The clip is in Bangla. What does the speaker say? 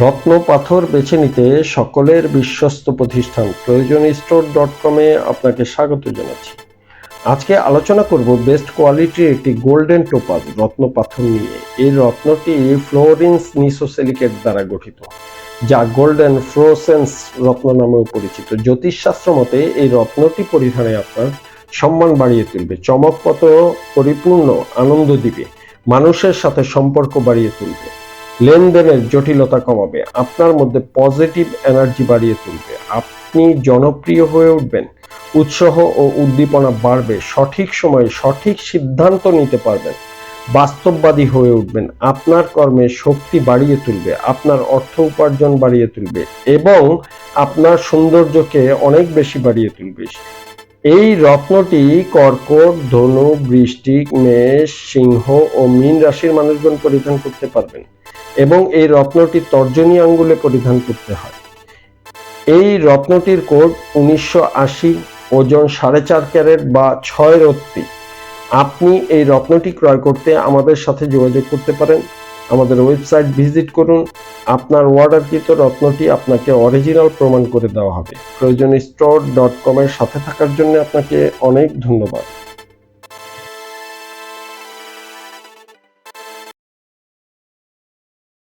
রত্ন পাথর বেছে নিতে সকলের বিশ্বস্ত প্রতিষ্ঠান প্রয়োজন স্টোর ডট কমে আপনাকে স্বাগত জানাচ্ছি। আজকে আলোচনা করব বেস্ট কোয়ালিটির একটি গোল্ডেন টোপাজ রত্ন পাথর নিয়ে। এই রত্নটি ফ্লোরিন্স নিসোসেলিকেট দ্বারা গঠিত, যা গোল্ডেন ফ্লোসেন্স রত্ন নামেও পরিচিত। জ্যোতিষশাস্ত্র মতে এই রত্নটি পরিধানে আপনার সম্মান বাড়িয়ে তুলবে চমকপত পরিপূর্ণ, আনন্দ দিবে, মানুষের সাথে সম্পর্ক বাড়িয়ে তুলবে। লেনদেনের জটিলতা কমাবে, আপনার মধ্যে পজিটিভ এনার্জি বাড়িয়ে তুলবে, আপনি জনপ্রিয় হয়ে উঠবেন, উৎসাহ ও উদ্দীপনা বাড়বে, সঠিক সময়ে সঠিক সিদ্ধান্ত নিতে পারবেন, বাস্তববাদী হয়ে উঠবেন, আপনার কর্মে শক্তি বাড়িয়ে তুলবে, আপনার অর্থ উপার্জন বাড়িয়ে তুলবে এবং আপনার সৌন্দর্যকে অনেক বেশি বাড়িয়ে তুলবে। এই রত্নটি কর্কট, ধনু, বৃষ্টিক, মেষ, সিংহ ও মীন রাশির মানুষগণ পরিধান করতে পারবেন। এবং এই রত্নটি তর্জনী আঙ্গুলে পরিধান করতে হয়। এই রত্নটির কোড উনিশশো আশি, ওজন সাড়ে চার ক্যারেট বা ছয় রত্তি। আপনি এই রত্নটি ক্রয় করতে আমাদের সাথে যোগাযোগ করতে পারেন। আমাদের ওয়েবসাইট ভিজিট করুন। আপনার অর্ডারকৃত রত্নটি আপনাকে অরিজিনাল প্রমাণ করে দেওয়া হবে। প্রয়োজনে স্টোর ডট কমের সাথে থাকার জন্য আপনাকে অনেক ধন্যবাদ।